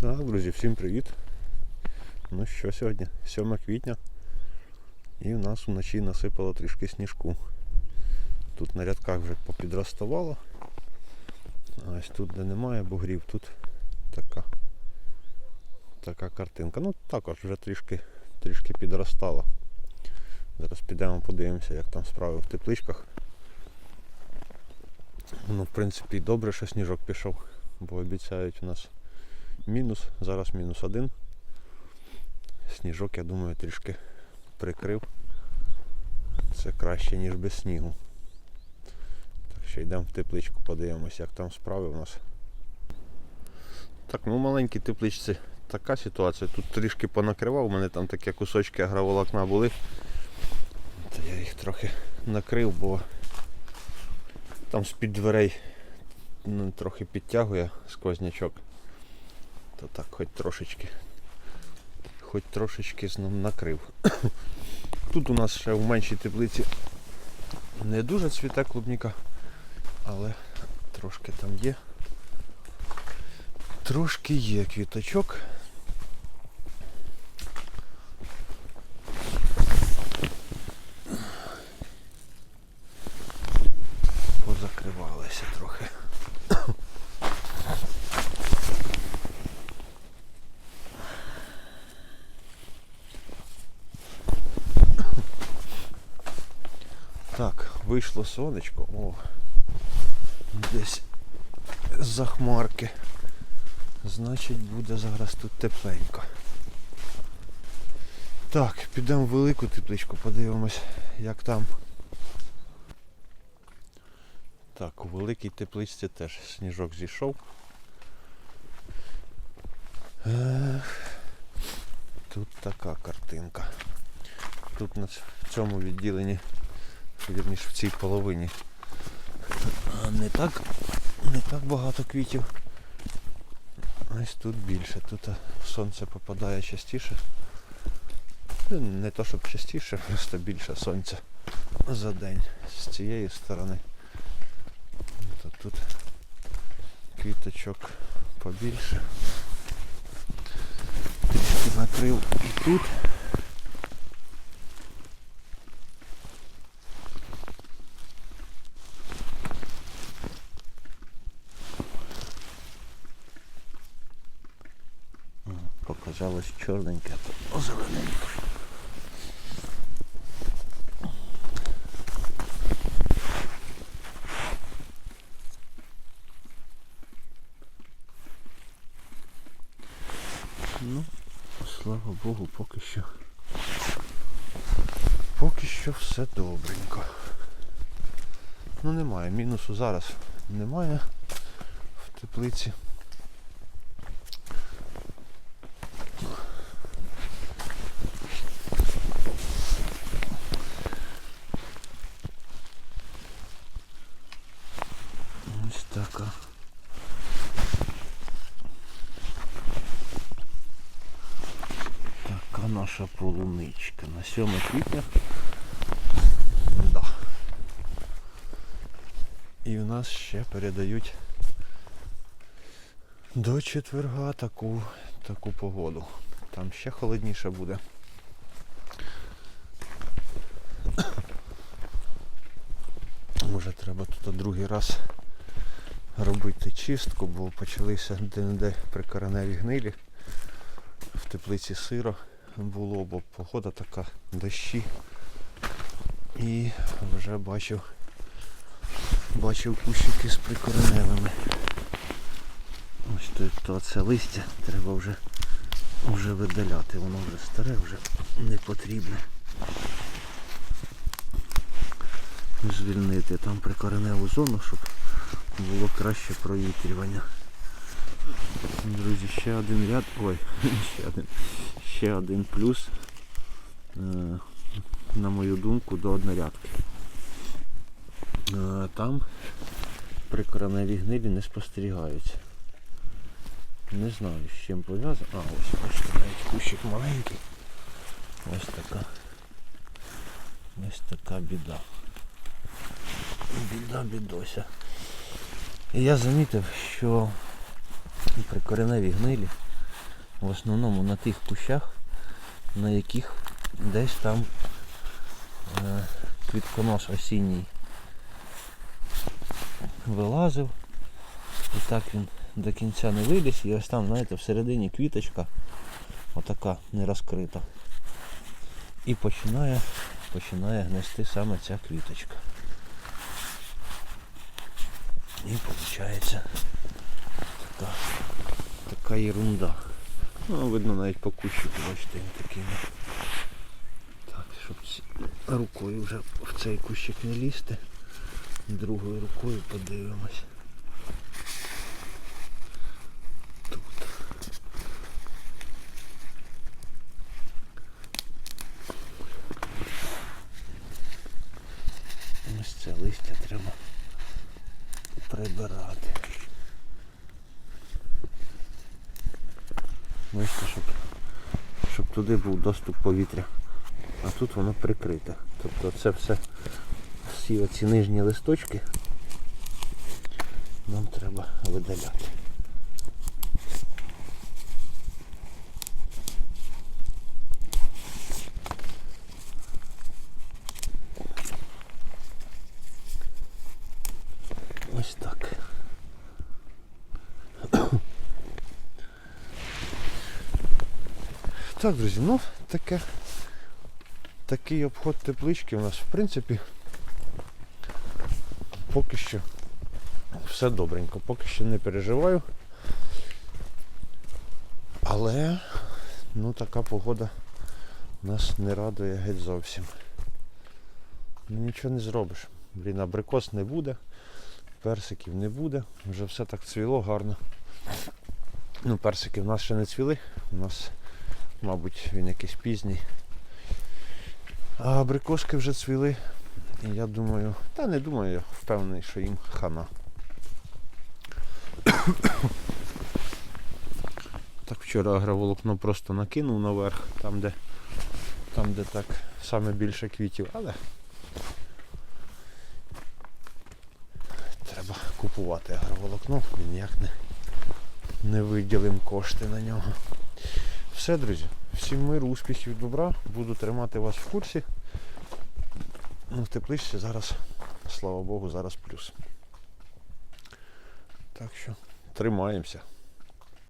Так, друзі, всім привіт. Ну що сьогодні? 7 квітня. І в нас вночі насипало трішки сніжку. Тут на рядках вже попідроставало. А ось тут, де немає бугрів, тут така, така картинка. Ну також вже трішки, трішки підростало. Зараз підемо подивимося, як там справи в тепличках. Ну, в принципі, добре, що сніжок пішов, бо обіцяють у нас мінус, зараз мінус один. Сніжок, я думаю, трішки прикрив. Це краще, ніж без снігу. Так що йдемо в тепличку, подивимося, як там справи у нас. Так, ну в маленькій тепличці така ситуація. Тут трішки понакривав, у мене там такі кусочки агроволокна були. То я їх трохи накрив, бо там з-під дверей ну, трохи підтягує сквознячок. То так хоч трошечки. Хоч трошечки накрив. Тут у нас ще в меншій теплиці не дуже цвіте клубніка, але трошки там є. Трошки є квіточок. Позакривалися трохи. Так, вийшло сонечко. О, десь за хмарки. Значить буде зараз тут тепленько. Так, підемо в велику тепличку, подивимось, як там. Так, у великій тепличці теж сніжок зійшов. Тут така картинка. Тут в цьому відділенні, вірніше в цій половині. а, Не так, не так багато квітів. Ось тут більше. Тут сонце попадає частіше. Не то щоб частіше, просто більше сонця за день з цієї сторони. То тут квіточок побільше. Трішки накрив і тут. Показалось чорненьке, то зелененьке. Ну, слава Богу, поки що. Поки що все добренько. Ну немає, мінусу зараз немає в теплиці. Ось така. Така наша полуничка. На 7 квітня. Да. І у нас ще передають до четверга таку, таку погоду. Там ще холодніше буде. Може треба тут другий раз робити чистку, бо почалися де-не-де прикореневі гнилі. В теплиці сиро було, бо погода така, дощі. І вже бачив бачив кущики з прикореневими. Ось тут то це листя треба вже вже видаляти, воно вже старе, вже не потрібне. Звільнити там прикореневу зону, щоб було краще провітрювання. Друзі, ще один ряд. Ой, ще один. Ще один плюс, е, на мою думку, до однорядки. Е, Там прикореневі гнилі не спостерігаються. Не знаю з чим пов'язано. А, ось бачите, навіть кущик маленький. Ось така. Ось така біда. Біда бідося. І я замітив, що прикореневі гнилі в основному на тих кущах, на яких десь там е, квітконос осінній вилазив. І так він до кінця не виліз. І ось там, знаєте, всередині квіточка отака не розкрита. І починає, починає гнести саме ця квіточка. І виходить така, така ерунда. Ну, видно навіть по кущику, бачите, він такий. ну. Так, щоб рукою вже в цей кущик не лізти. Другою рукою подивимось. Тут. Ось це листя треба прибирати. Бачите, щоб, щоб туди був доступ повітря. А тут воно прикрите. Тобто це все, всі оці нижні листочки нам треба видаляти. Ось так. Так, друзі, ну таке. Такий обход теплички у нас в принципі поки що все добренько, поки що не переживаю. Але ну така погода нас не радує геть зовсім. Ну нічого не зробиш. Блін, абрикос не буде, персиків не буде, вже все так цвіло гарно. Ну, персики в нас ще не цвіли, у нас, мабуть, він якийсь пізній. А абрикоски вже цвіли. І я думаю, та не думаю, я впевнений, що їм хана. Так вчора агроволокно просто накинув наверх, там де, там, де так саме більше квітів, але треба купувати агроволокно, ми ніяк не, не виділимо кошти на нього. Все, друзі, всім миру, успіхів, добра. Буду тримати вас в курсі. Ну, тепличці зараз, слава Богу, зараз плюс. Так що тримаємося.